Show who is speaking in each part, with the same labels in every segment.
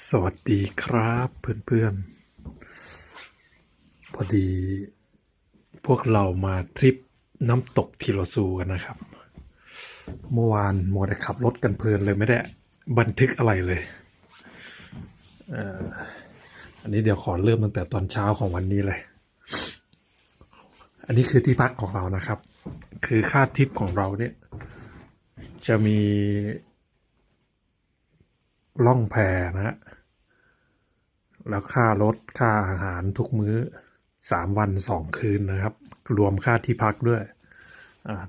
Speaker 1: สวัสดีครับเพื่อนๆ พอดีพวกเรามาทริปน้ำตกทีโรซูกันนะครับ เมื่อวานมัวแต่ขับรถกันเพลินเลยไม่ได้บันทึกอะไรเลยอันนี้เดี๋ยวขอเริ่มตั้งแต่ตอนเช้าของวันนี้เลย อันนี้คือที่พักของเรานะครับ คือค่าทริปของเราเนี่ย จะมี ล่องแพนะฮะแล้วค่ารถค่าอาหารทุกมื้อสามวันสองคืนนะครับ รวมค่าที่พักด้วย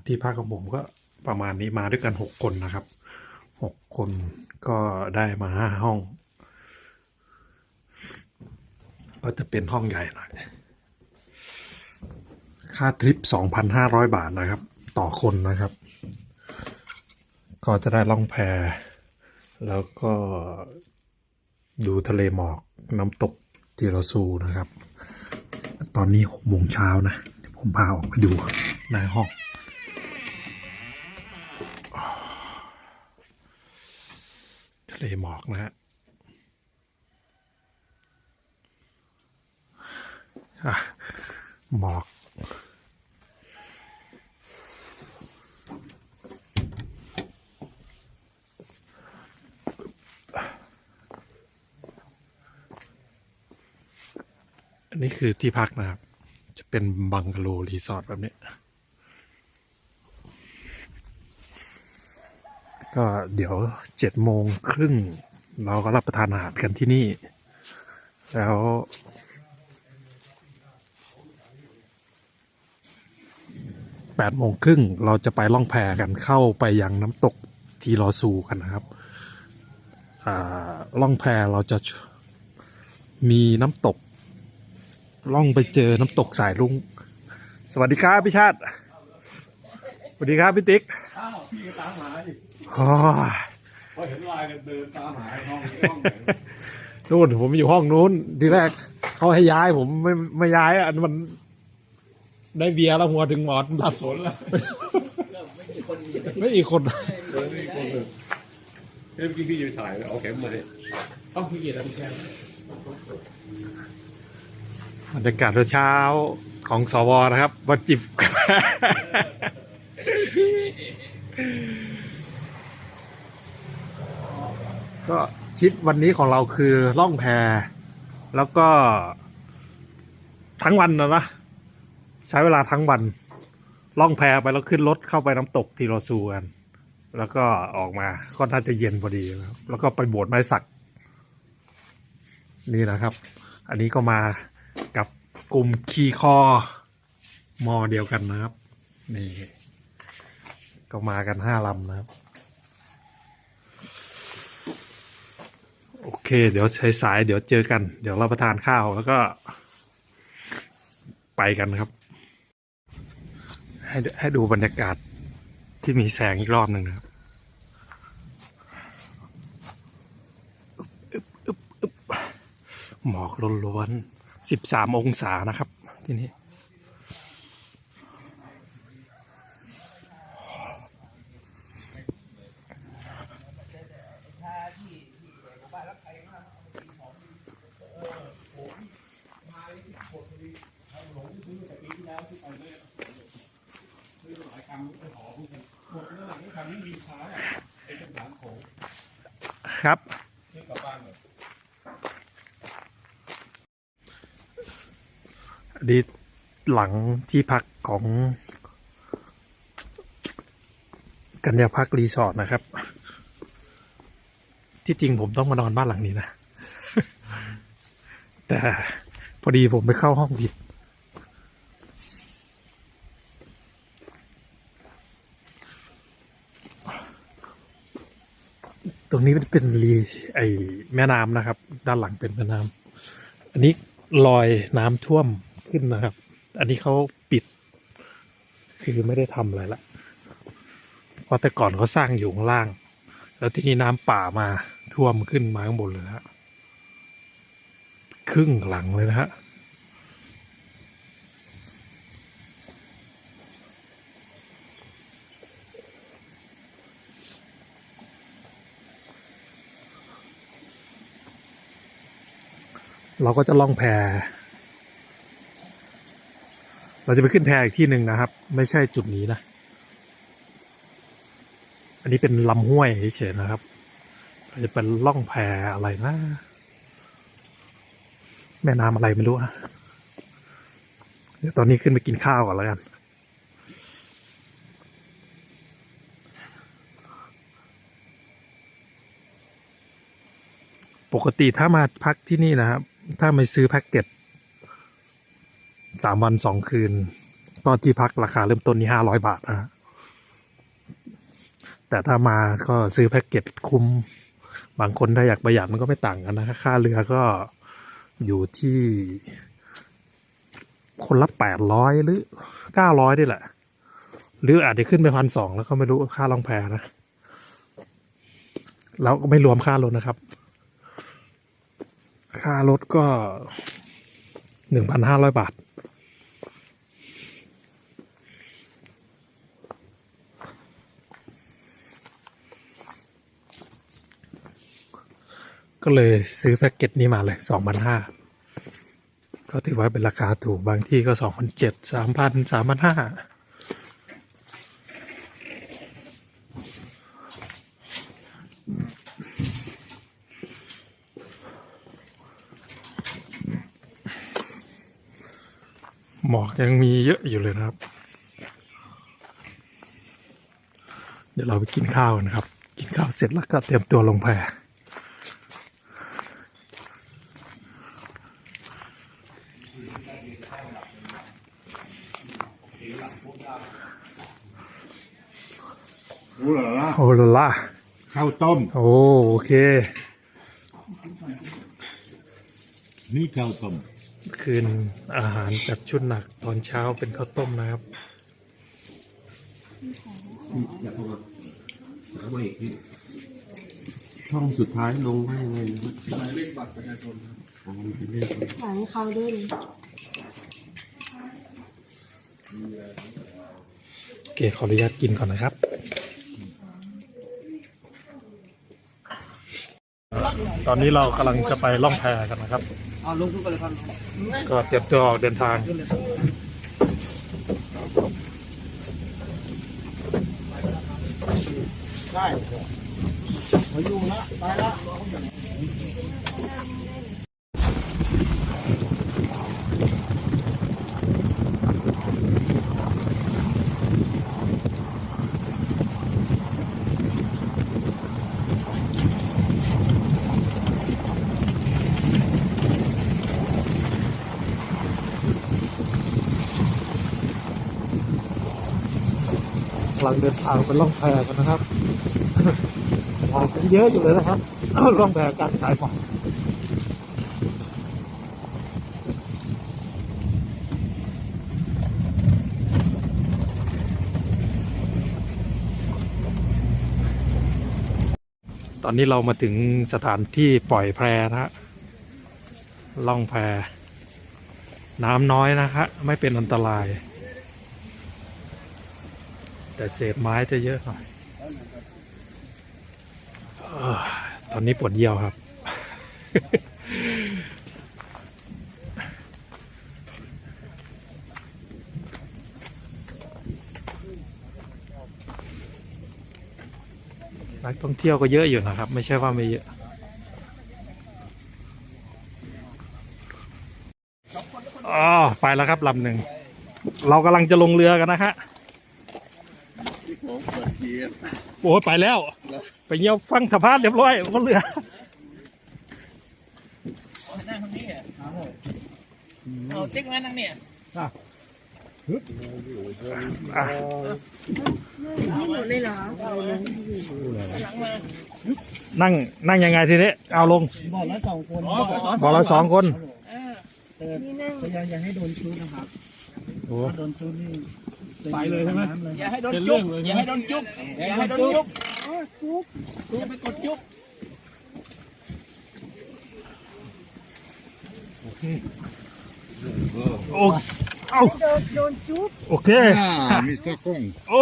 Speaker 1: ที่พักของผมก็ประมาณนี้มาด้วยกันหกคนนะครับหกคนก็ได้มาห้าห้อง ก็จะเป็นห้องใหญ่หน่อยค่าทริปสองพันห้าร้อยบาทนะครับ ต่อคนนะครับ ก็จะได้ล่องแพ แล้วก็ดูทะเลหมอกน้ำตกทีราซูนะครับ ตอนนี้หกโมงเช้านะ ผมพาออกไปดูในห้องทะเลหมอกนะฮะหมอก อันนี้คือที่พักนะครับ จะเป็นบังกะโลรีสอร์ทแบบนี้ ก็เดี๋ยวเจ็ดโมงครึ่งเราก็รับประทานอาหารกันที่นี่ แล้วแปดโมงครึ่งเราจะไปล่องแพกันเข้าไปยังน้ำตกทีรอซูกันนะครับอ่าล่องแพเราจะมีน้ำตก ล่องไปเจอน้ำตกสายลุง สวัสดีครับพี่ชาติ สวัสดีครับพี่ติ๊ก
Speaker 2: อ้าวพี่ก็ตามหาดิ
Speaker 1: อ๋อ
Speaker 2: พอเห็นลายกันเดินตามหาห้องห้องไหน
Speaker 1: นู่นผมอยู่ห้องนู้น ทีแรกเขาให้ย้ายผมไม่ไม่ย้ายอะมันได้เบียร์แล้วหัวถึงหมอนหลับ
Speaker 2: สนละ
Speaker 1: ไม่อีกคน
Speaker 2: เดินไม่คนเลยเมื่อกี้พี่ยืนถ่ายเอาเข็มมาดิเอ้าพี่เกียรติแล้วพี่แค่
Speaker 1: บรรยากาศเช้าของสวนะครับมาจิบกาแฟก็ทริปวันนี้ของเราคือล่องแพแล้วก็ ทั้งวันนะนะ ใช้เวลาทั้งวัน ล่องแพไปแล้วขึ้นรถเข้าไปน้ำตกทีโรซูกัน แล้วก็ออกมาก็น่าจะเย็นพอดีนะครับแล้วก็ไปโบสถ์ไม้สัก นี่นะครับ อันนี้ก็มา กับกลุ่มคีคอมอเดียวกันนะครับ นี่ ก็มากันห้าลำนะครับ โอเค เดี๋ยวใช้สายเดี๋ยวเจอกัน เดี๋ยวเราประทานข้าวแล้วก็ ไปกันครับ ให้ดูให้ดูบรรยากาศที่มีแสงอีกรอบหนึ่งนะครับหมอกล้วนๆ สิบสามองศานะครับ ที่นี่ครับ
Speaker 2: นี่กลับบ้านเลย
Speaker 1: อั นี้หลังที่พักของ กัญญาพักรีสอร์ทนะครับ ที่จริงผมต้องมานอนบ้านหลังนี้นะ แต่พอดีผมไปเข้าห้องผิด ตรงนี้มันเป็นรีไอแม่น้ำนะครับ ด้านหลังเป็นแม่น้ำอันนี้รอยน้ำท่วม ขึ้นนะครับ อันนี้เขาปิด คือไม่ได้ทำอะไรละเพราะแต่ก่อนเขาสร้างอยู่ข้างล่าง แล้วที่นี้น้ำป่ามาท่วมขึ้นมาข้างบนเลยนะฮะครึ่งหลังเลยนะฮะเราก็จะล่องแพ เราจะไปขึ้นแพอีกที่หนึ่งนะครับ ไม่ใช่จุดนี้นะ อันนี้เป็นลำห้วยเฉยๆนะครับเราจะเป็นล่องแพอะไรนะ แม่น้ำอะไรไม่รู้อะเดี๋ยวตอนนี้ขึ้นไปกินข้าวก่อนแล้วกันปกติถ้ามาพักที่นี่นะครับ ถ้าไม่ซื้อแพ็กเกจ สามวันสองคืน ก็ที่พักราคาเริ่มต้นนี่ห้าร้อยบาทนะแต่ถ้ามาก็ซื้อแพ็กเกจคุ้ม บางคนถ้าอยากประหยัดมันก็ไม่ต่างกันนะค่าเรือก็อยู่ที่ คนละแปดร้อยหรือเก้าร้อยนี่แหละ หรืออาจจะขึ้นไปพันสองแล้วก็ไม่รู้ค่าลองแพนะ แล้วก็ไม่รวมค่ารถนะครับ ค่ารถก็หนึ่งพันห้าร้อยบาท ก็เลยซื้อแพ็กเกจนี้มาเลยสองพันห้าก็ถือว่าเป็นราคาถูกบางที่ก็สองพันเจ็ดสามพันสามพันห้าหมอกยังมีเยอะอยู่เลยนะครับ เดี๋ยวเราไปกินข้าวนะครับ กินข้าวเสร็จแล้วก็เตรียมตัวลงแพ
Speaker 3: รู้ เหรอล่ะ
Speaker 1: โอ้โลล่า
Speaker 3: ข้าวต้ม
Speaker 1: โอ้โอเค
Speaker 3: นี่ข้าวต้ม
Speaker 1: คืนอาหารจัดชุดหนักตอนเช้าเป็นข้าวต้มนะครับ
Speaker 2: อยากเข้ามาเอามาอีกที่
Speaker 3: ช่องสุดท้ายลงว่ายังไงนะครับหมายเลขบัตรประชาชนอ๋อมันเป็นเลข
Speaker 4: ใส่ให้เขาด้วยดิ
Speaker 1: โอเคขออนุญาตกินก่อนนะครับ ตอนนี้เรากำลังจะไปล่องแพกันนะครับ
Speaker 5: เอาลงทุกไปเลยครับ
Speaker 1: ก็เตรียมตัวออกเดินทาง
Speaker 5: พยุงละไปละำ
Speaker 1: ลังเดินทางไปล่องแพกันนะครับหมอกยังเยอะอยู่เลยนะครับล่องแพกลางสายฝนตอนนี้เรามาถึงสถานที่ปล่อยแพนะฮะล่องแพน้ำน้อยนะฮะไม่เป็นอันตราย แต่เศษไม้จะเยอะหน่อยตอนนี้ปวดเยี่ยวครับ นักท่องเที่ยวก็เยอะอยู่นะครับ ไม่ใช่ว่าไม่เยอะอ๋อไปแล้วครับลำหนึ่ง เรากำลังจะลงเรือกันนะฮะ โอ้ยไปแล้ว ไปเยี่ยวฟังสะพานเรียบร้อยบนเรือ
Speaker 5: นั่งตรงนี้เอาติ๊กมานั่งเนี่ย
Speaker 4: ไม่หมดเลยเหรอ
Speaker 1: นั่งนั่งยังไงทีนี้เอาลง
Speaker 5: บอกแล้วสองคน
Speaker 1: บอกเราสองคน
Speaker 4: นี่นั่ง
Speaker 5: พยายามอย่าให้โดนชุดนะครับ
Speaker 1: โอ้
Speaker 5: ถ้าโดนชุดนี่
Speaker 1: ไปเลยใช่ไหม
Speaker 5: อย่าให้โดนจุ๊บอย่าให้โดนจุ๊บอย่าให้โดนจุ๊บอย่าไปกดจุ๊บ
Speaker 1: โอ้เอา
Speaker 4: โดนโดนจุ๊บ
Speaker 1: โอเค
Speaker 3: อ่ามิสเตอร์กง
Speaker 1: โอ้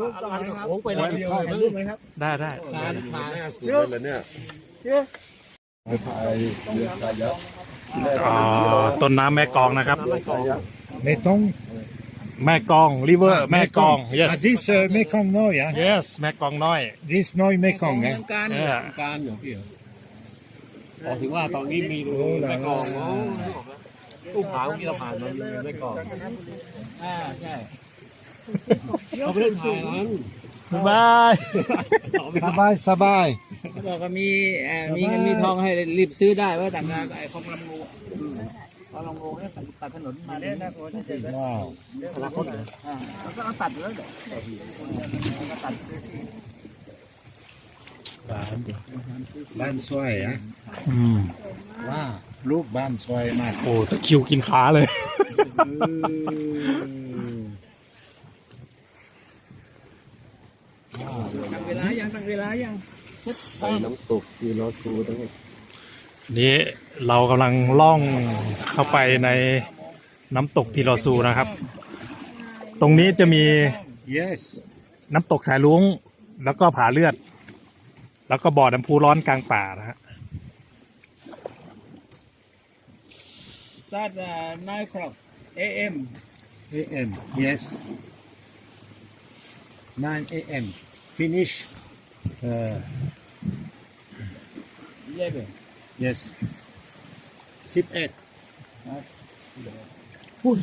Speaker 5: รูปก่อนครับโอ้ไปเลยถ่ายรูปไหมครับ
Speaker 1: ได้ได้
Speaker 5: ถ่ายถ่าย
Speaker 3: สุดเลยเนี่ย
Speaker 5: เยอะ
Speaker 3: ถ่ายเรือถ่ายยักษ์
Speaker 1: อ๋อต้นน้ำแม่กลองนะครับ
Speaker 6: Mekong.
Speaker 1: แม่กลอง ริเวอร์แม่กลอง yes
Speaker 6: Ah, this uh, Mekong Noi, huh?
Speaker 1: yes แม่กลองน้อย
Speaker 6: This Noi Mekong,
Speaker 5: เมื
Speaker 6: eh?
Speaker 5: องการ
Speaker 1: เออ
Speaker 2: การอยู่พี่เหรออ๋อถึงว่าตอนนี้มีรูแม่กลองอ๋อตู้ผาที่เราผ่านมามีแม่กลอง
Speaker 5: อ่าใช่
Speaker 2: เขาไปเล่นถ่ายนั้น
Speaker 1: บาย
Speaker 6: Sabai, sabai.
Speaker 5: เขาบอกว่ามีเอ่อมีเงินมีทองให้รีบซื้อได้ว่าต่างงานไอ้ของลำงู ของลำงูเนี่ยตัดถนนมาเนี่ยนะโอ้ย
Speaker 6: Wow.
Speaker 5: สารพัดเลยอ่าแล้วก็เอาตัดแล้วเดี๋ยวก็ตัด
Speaker 6: Ban Swai, huh?
Speaker 1: อืม
Speaker 6: Wow. Look, Ban Swai, man.
Speaker 1: โอ้ตะคริวกินขาเลย
Speaker 5: ตั้งเวลายังตั้งเวลายัง
Speaker 2: ไปน้ำตกคือรถทูทั้งหมด
Speaker 1: นี้เรากำลังล่องเข้าไปในน้ำตกทีรอซูนะครับ ตรงนี้จะมี
Speaker 6: Yes.
Speaker 1: น้ำตกสายลุงแล้วก็ผาเลือด แล้วก็บ่อน้ำพุร้อนกลางป่านะฮะ
Speaker 5: start uh, nine o'clock a.m.
Speaker 6: A.M. Yes. 9 a.m. Finish. Uh,
Speaker 5: eleven
Speaker 6: yes. 11.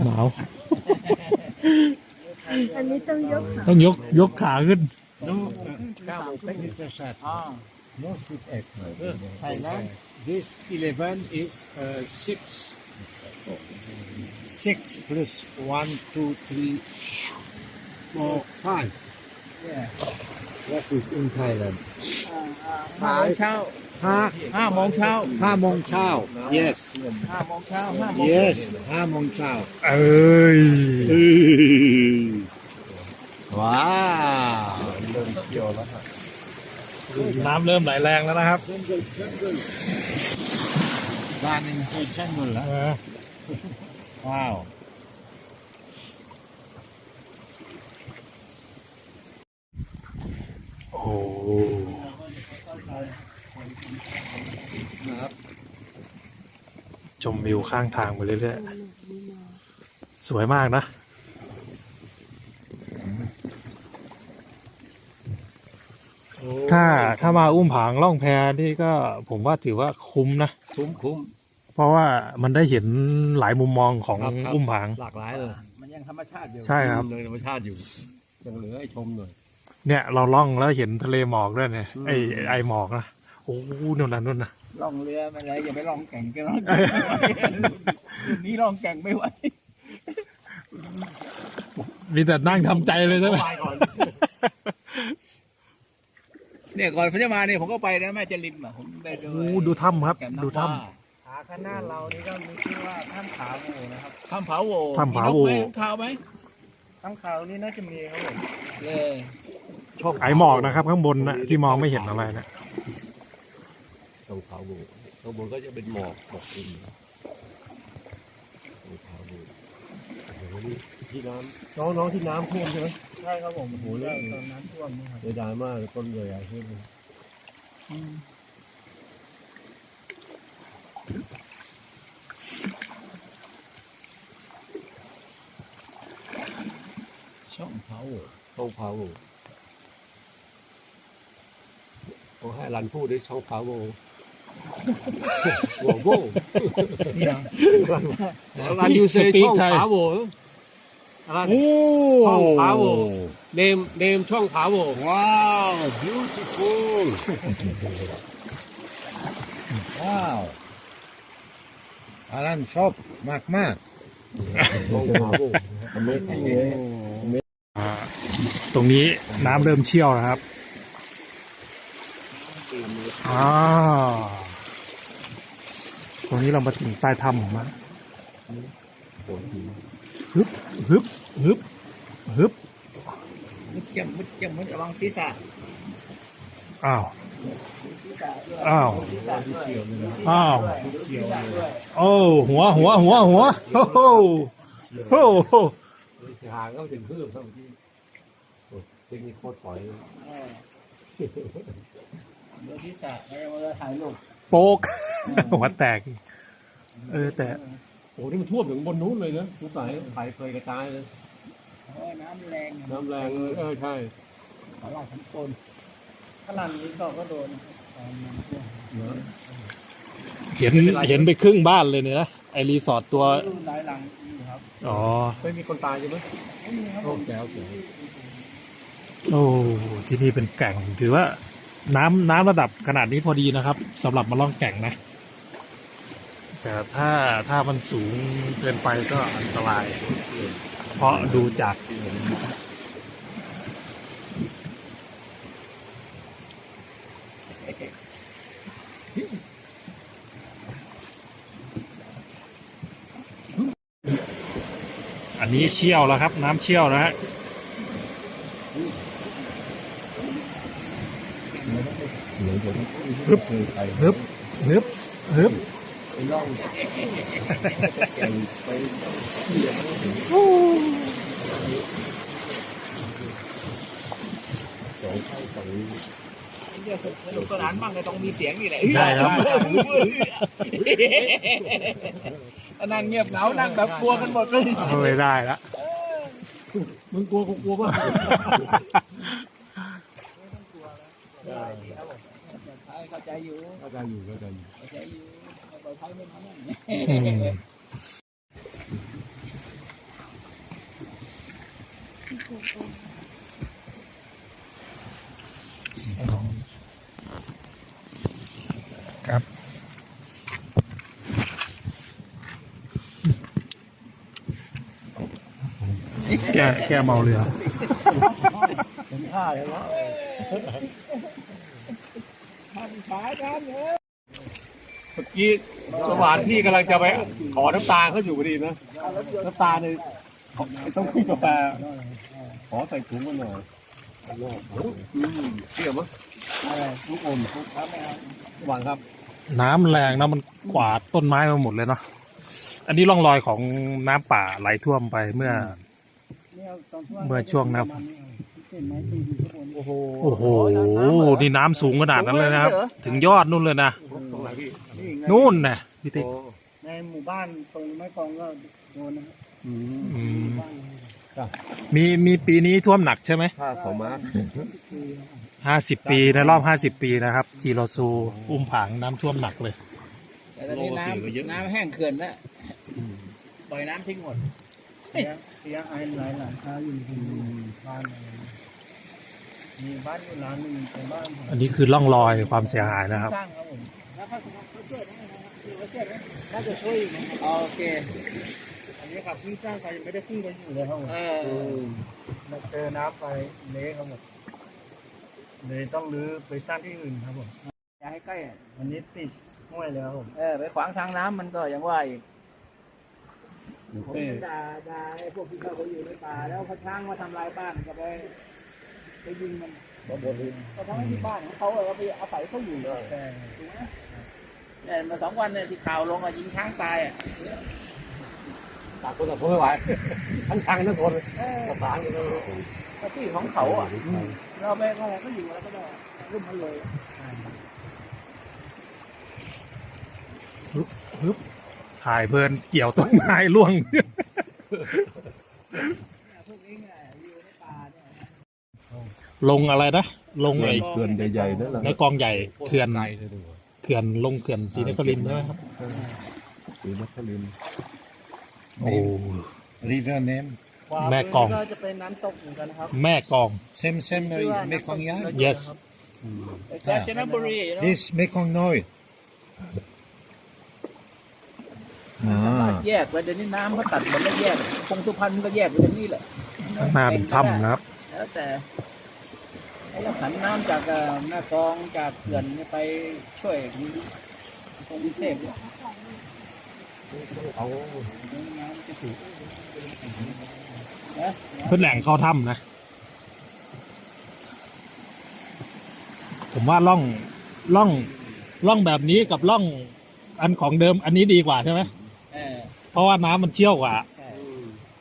Speaker 1: หนาว
Speaker 4: อันนี้ต้องยกขา
Speaker 1: ต้องยกยกขาขึ้น
Speaker 6: No, uh, Mr. Shat.
Speaker 5: อ๋อ
Speaker 6: No 11.
Speaker 5: Thailand
Speaker 6: This 11 is uh, 6. 6 plus 1, 2, 3, 4, 5.
Speaker 5: yeah
Speaker 6: What is in Thailand?
Speaker 5: ห้าโมงเช้า
Speaker 6: Ha,
Speaker 5: ห้าโมงเช้า
Speaker 6: ha mong chao. Yes.
Speaker 5: ห้าโมงเช้าห้าโมง
Speaker 6: Yes. Ha mong chao.
Speaker 1: เอ้ย
Speaker 6: Wow.
Speaker 1: น้ำเริ่มไหลแรงแล้วนะครับ
Speaker 6: Running through jungle, huh?
Speaker 1: เออ
Speaker 6: Wow.
Speaker 1: โอ้โห ชมวิวข้างทางไปเรื่อยๆ สวยมากนะ ถ้าถ้ามาอุ้มผางล่องแพนี่ก็ผมว่าถือว่าคุ้มนะ
Speaker 2: คุ้มคุ้ม
Speaker 1: เพราะว่ามันได้เห็นหลายมุมมองของ
Speaker 2: ครับครับ
Speaker 1: อุ้มผาง
Speaker 2: หลากหลายเลย
Speaker 5: มันยังธรรมชาติอยู่
Speaker 1: ใช่ครับ
Speaker 2: ยังธรรมชาติอยู่ ยังเหลือให้ชมหน่อย
Speaker 1: เนี่ยเราล่องแล้วเห็นทะเลหมอกด้วยเนี่ย ไอไอหมอกนะ โอ้โหนู่นน่ะนู่นน่ะ
Speaker 5: ล่องเรือมันเลยอย่าไปล่องแก่งกันล่องแก่งคืนนี้ล่องแก่งไม่ไหว
Speaker 1: มีแต่นั่งทำใจเลยใช่ไหม
Speaker 5: เนี่ยก่อนผมจะมาเนี่ยผมก็ไปนะแม่จะริมอะผมได้ดู
Speaker 1: โอ้โหดูถ้ำครับ
Speaker 5: แก่งน้ำ
Speaker 1: ดูถ้
Speaker 5: ว่า
Speaker 4: ขาข้างหน้าเรานี่ก็มีชื่อว่าถ้ำขาวโง่นะครับ
Speaker 5: ถ้ำผาโว
Speaker 1: ถ้ำผาโว
Speaker 5: มีนกไหมข้าวไหม
Speaker 4: ถ้ำขาวนี่น่าจะมีครับผม
Speaker 5: เลยำ
Speaker 1: ไอหมอกนะครับ ข้างบนนะที่มองไม่เห็นอะไรนะ
Speaker 2: ตรงเขาบุข้างบนก็จะเป็นหมอกหมอกขึ้นตรงเขาบุโอ้โหนี่ที่น้ำน้องน้องที่น้ำท่วมใช่ไหม
Speaker 4: ใช่ครับผมโอ้โหเรื่องตอนน้ำท่วมนี่ครับ
Speaker 2: เสียดายมากต้นใหญ่ๆขึ้น
Speaker 5: ช่องเผาโว
Speaker 2: ช่องพาวโวโอ้ให้รันพูดด้วยช่องพาโวโว้โว้
Speaker 6: Yeah.
Speaker 2: รันยูเซช่องพา วโวรันช่องพาวโว
Speaker 6: Oh.
Speaker 2: เนมเนมช่องพาวโว
Speaker 6: Wow. Beautiful. wow. Alan shop. Mak mak.
Speaker 2: ช่องพาวโว
Speaker 1: อ่าตรงนี้น้ำเริ่มเชี่ยวนะครับอ่า ตรงนี้เรามาถึงใต้ถ้ำนะฮึบฮึบฮึบฮึบ
Speaker 5: มุดเจ็มมุดเจ็มมุดระวังศีรษะ
Speaker 1: อ้าว
Speaker 5: ศีรษะด้วย
Speaker 1: อ้าว
Speaker 5: ศีรษะด้วย
Speaker 1: อ้าว
Speaker 5: ศีรษะด้วย
Speaker 1: โอ้หัวหัวหัวหัวโอ้โหโอ้โห
Speaker 2: หางก็ถึงเพิ่มเท่าที่โอ้เทคนิคโคตรถอยเลย
Speaker 5: เออดูศีรษะแล้วเราถ่ายรูป
Speaker 1: โปก หัวแตก เออแต่
Speaker 2: โอ้นี่มันท่วมถึงบนนู้นเลยนะทุกสายไฟเคยกระจายเลย
Speaker 5: โอ้ยน้ำแรง
Speaker 2: น้ำแรงเลยเออใช่
Speaker 5: ตลาดทั้งคน
Speaker 4: ขนาดนี้ก็ก็โดนตอนน้ำท่วม
Speaker 1: เห็นเห็นไปครึ่งบ้านเลยเนี่ยนะ ไอรีสอร์ทตัว
Speaker 4: หลายหลังอยู่ครับ
Speaker 1: อ๋อ
Speaker 2: ไม่มีคนตายใช่ไหม
Speaker 4: ไม่มีครับผ
Speaker 2: โอ้
Speaker 4: ม
Speaker 2: แจ๋วแจ๋ว
Speaker 1: โอ้ที่นี่เป็นแก่งถือว่า น้ำน้ำระดับขนาดนี้พอดีนะครับสำหรับมาล่องแก่งนะ แต่ถ้าถ้ามันสูงเกินไปก็อันตราย เพราะดูจากอันนี้เชี่ยวแล้วครับ น้ำเชี่ยวนะฮะ ฮึบฮึบฮึบ
Speaker 5: สนุกสนานบ้างก็ต้องมีเสียงนี่แหละ
Speaker 1: ใช่ครับ
Speaker 5: นั่งเงียบเหงา นั่งแบบกลัวกันหมดเลย
Speaker 1: ไม่ได้ละ
Speaker 2: มึงกลัวกูกลัวป่ะ
Speaker 5: เข้า ใจอยู่
Speaker 2: เข้าใจอยู่เข้าใจอยู่
Speaker 5: เข้าใจอยู่ปลอดภัยไม่ทำนั่น
Speaker 1: อืมครับแก้แก้เมาเรือ
Speaker 4: เป็นท่าเลยว่า
Speaker 2: เมื่อกี้สว่านพี่กำลังจะไปขอน้ำตาเขาอยู่พอดีนะ น้ำตาเนี่ยต้องขึ้นกาแฟขอใส่ถุงมาหน่อยอืมเกี่ยวมั้ยลูกอมหวานครับ
Speaker 1: น้ำแรงนะมันกวาดต้นไม้มาหมดเลยเนาะอันนี้ร่องรอยของน้ำป่าไหลท่วมไปเมื่อ
Speaker 4: เมื่
Speaker 1: อช่วงน้ำ
Speaker 4: เห็นไหมตีอยู่ข้างบ โอ้โห
Speaker 1: โอ้โห นี่น้ำสูงขนาดนั้นเลยนะครับ ถึงยอดนู่นเลยนะ
Speaker 2: ตรงไหนพี่
Speaker 4: นี่ไง
Speaker 1: นู่นนะพี่ติ๊ก
Speaker 4: ในหมู่บ้านตรงแม่กลองก็โดนนะครับ
Speaker 1: อืมมีมีปีนี้ท่วมหนักใช่ไหม
Speaker 3: ถ้าเขามา
Speaker 1: ห้าสิบปีในรอบห้าสิบปีนะครับจีโรซูอุ้มผางน้ำท่วมหนักเลย
Speaker 5: แต่ตอนนี้น้ำน้ำแห้งเขื่อนแล้วปล่อยน้ำทิ้งหมด
Speaker 4: เสียเสียไอ้หลายหลังคาอยู่ที่บ้านอะไรนะ มีบ้านอยู่หลังหนึ่งเป็นบ้านผม
Speaker 1: อันนี้คือร่องรอยความเสียหายนะครับ
Speaker 4: สร้างครับผม
Speaker 5: น่าจะช่วยอีกนะโอเค
Speaker 4: อันนี้ครับเพิ่งสร้างไปยังไม่ได้ขึ้นไปอยู่เลยครับผม
Speaker 5: เออ
Speaker 4: มาเจอน้ำไปเละครับผมเลยต้องรื้อไปสร้างที่อื่นครับผม
Speaker 5: อย่าให้ใกล้อะ
Speaker 4: วันนี้ติดห้วยเลยครับผม
Speaker 5: เออไปขวางทางน้ำมันก็ยังว่าอีก
Speaker 2: หลวง
Speaker 5: ผม
Speaker 2: เป้
Speaker 5: ด่าด่าไอ้พวกที่เขาไปอยู่ในป่าแล้วเขาช้างมาทำลายบ้านก็ไปไป ยิงมันก็ทั้งที่บ้านของเขาอะเราไปอาศัยเขาอยู่เลย
Speaker 4: แต่
Speaker 5: ถูกไหมเนี่ยมาสองวันเนี่ยที่ข่าวลงอะยิงช้างตายอะ
Speaker 2: ต่างคนต่างคนไม่ไหวทั้งทางทั้งคนประสานกันเลย
Speaker 5: ก็ที่ของเขาอะเราไปเขาเขาอยู่แล้วก็ได้รุ่มมันเลย
Speaker 1: ถ่ายเพลินเกี่ยวต้นไม้ร่วง
Speaker 5: เนี่ยพวกนี้เนี่ยอยู่ในป่าเนี่ย
Speaker 1: ลงอะไรนะลงไอ้
Speaker 3: เขื่อนใหญ่ๆนั่นแหละ
Speaker 1: ในกองใหญ่เขื่อน
Speaker 2: ไกลเลยดีกว่า
Speaker 1: เขื่อนลงเขื่อนศรีนครินทร์ใช่ไหมครับ
Speaker 3: สีนครินทร์
Speaker 1: โอ้
Speaker 6: River name
Speaker 4: ขวา
Speaker 1: แม่กลอง
Speaker 4: มืก็จะเป็นน้ำตกเหมือนกันครับ
Speaker 1: แม่กอง
Speaker 6: same same uh, Mekong Yai.
Speaker 1: yes
Speaker 5: กาญจนบุรีเนาะ
Speaker 6: This Mekong Noi. Ah.
Speaker 5: แยกไปเดี๋ยวนี้น้ำเขาตัดหมดแล้วแยกคงสุพรรณก็แยกไปตรงนี้แหละ
Speaker 1: ข้างหน้าเป็นถ้ำนะครับ
Speaker 5: แล้วแต่ไอ้ เราผันน้ำจากแม่กองจากเขื่อนไปช่วยตรงกรุงเทพเนี่ย
Speaker 2: เอา
Speaker 1: เพื่อแหล่งเข้าถ้ำนะ ผมว่าล่องล่องล่องแบบนี้กับล่องอันของเดิมอันนี้ดีกว่าใช่ไหม
Speaker 5: เพ
Speaker 1: ราะว่าน้ำมันเชี่ยวกว่า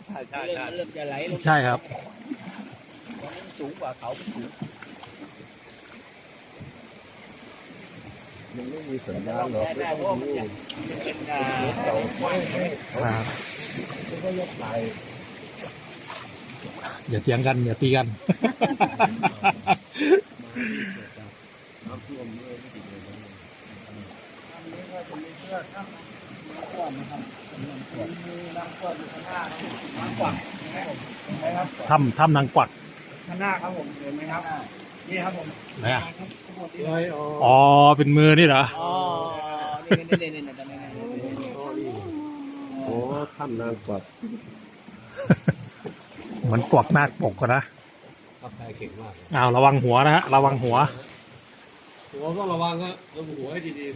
Speaker 5: ใช่
Speaker 2: ใช่ใช่
Speaker 5: เริ่ม
Speaker 2: ใช่
Speaker 5: เริ่มจะไหล
Speaker 1: ใช่ครับ
Speaker 5: สูงกว่าเขาสูง
Speaker 3: มันไม่มีสัญญาณหรอก
Speaker 5: ได้เพราะว่ามันยังมันเป็นอ่า
Speaker 1: ครับอย่าเถียงกัน อย่าตีกันถ้ำถ้ำนางกวัก
Speaker 4: ข้างหน้าครับผมเห็นไหมครับ นี่ครับผม
Speaker 1: ไหนอะ
Speaker 2: เลยอ๋อ
Speaker 1: อ๋อเป็นมือนี่เหรอ
Speaker 5: อ๋อนี่นี่นี่นี่นี่ตรงนี้นี่
Speaker 3: โอ้ถ้ำนางกวัก
Speaker 1: เหมือนกวักนาคปกกันนะ
Speaker 2: ขับแพเก่งมาก
Speaker 1: อ้าวระวังหัวนะฮะระวังหัว
Speaker 2: หัวต้องระวังก็ระวังหัวให้ดี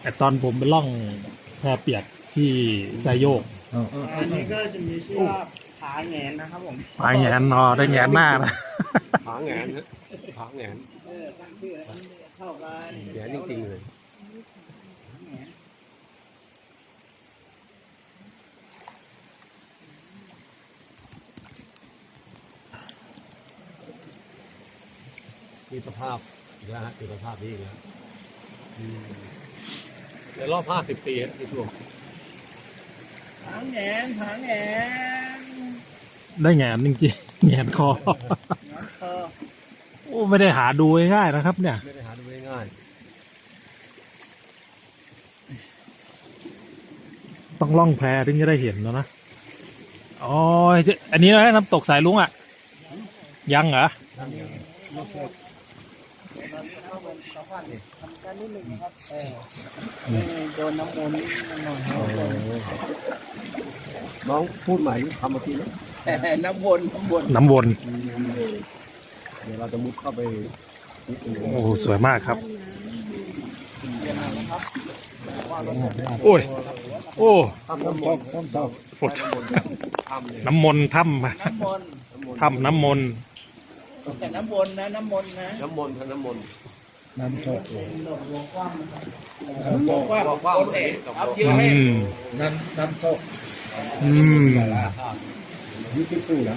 Speaker 1: แต่ตอนผมไปล่อง แพเปียกที่ไซโยก
Speaker 4: อันนี้ก็จะมีชื่อว่าผาแหงนนะครับผม
Speaker 1: ไปแงนนอได้แงนหน้านะ
Speaker 2: ๆผาแหงนนะผาแหงน
Speaker 5: เออตั้งชื่อเข้ากัน
Speaker 2: แหงนจริงๆเลยมีสภาพนะฮะมีสภาพนี้นะอืม ในรอบห้าสิบปีอะที่ช่วง
Speaker 5: ผางแหนผางแหน
Speaker 1: ได้แงนจริงๆแงนคอ
Speaker 5: น้องคอ
Speaker 1: โอ้ไม่ได้หาดูง่ายๆนะครับ เนี่ย
Speaker 2: ไม่ได้หาดูง่าย
Speaker 1: ต้องล่องแพถึงจะได้เห็นแล้วนะอ๋อจะอันนี้นะน้ำตกสายลุงอะ ยังเหรอ
Speaker 4: โดนน้ำมนต์หน่อยครับ
Speaker 2: ๆน้องพูดใหม่ทำเมื่อกี้นะ
Speaker 5: น้ำวนน้ำวน
Speaker 1: น้ำวน
Speaker 2: เดี๋ยวเราจะมุดเข้าไปนิดนึง
Speaker 1: โอ้สวยมากครับ โอ้ย โอ้
Speaker 2: ทำน้ำมนต์
Speaker 1: ฝด
Speaker 2: ทำเลย
Speaker 1: น้ำมนต์ถ้ำ
Speaker 5: น้ำวน
Speaker 1: ถ้ำน้ำมนต์
Speaker 5: แต่น้ำวนนะน้ำวนนะ
Speaker 2: น้ำมนต์ทำน้ำมนต์
Speaker 5: บอกว่าคนเอกเอาเย
Speaker 1: อื
Speaker 5: อะให้
Speaker 1: ม
Speaker 6: น้ำน้ำตก
Speaker 1: อืม
Speaker 6: ยูทูบตู้นะ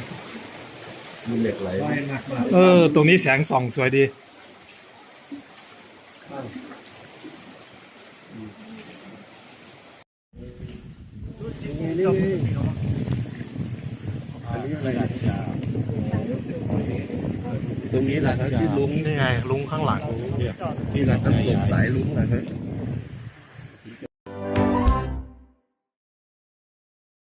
Speaker 3: มีเหล็กไหล
Speaker 6: ไฟหนักมาก
Speaker 1: เออ ตรงนี้แสงส่องสวยดี
Speaker 3: ตรงนี้แหละครับที่ลุง
Speaker 1: นี่ไงลุงข้างหลัง
Speaker 3: นี่แหละน้ำตกสายลุงนะครับ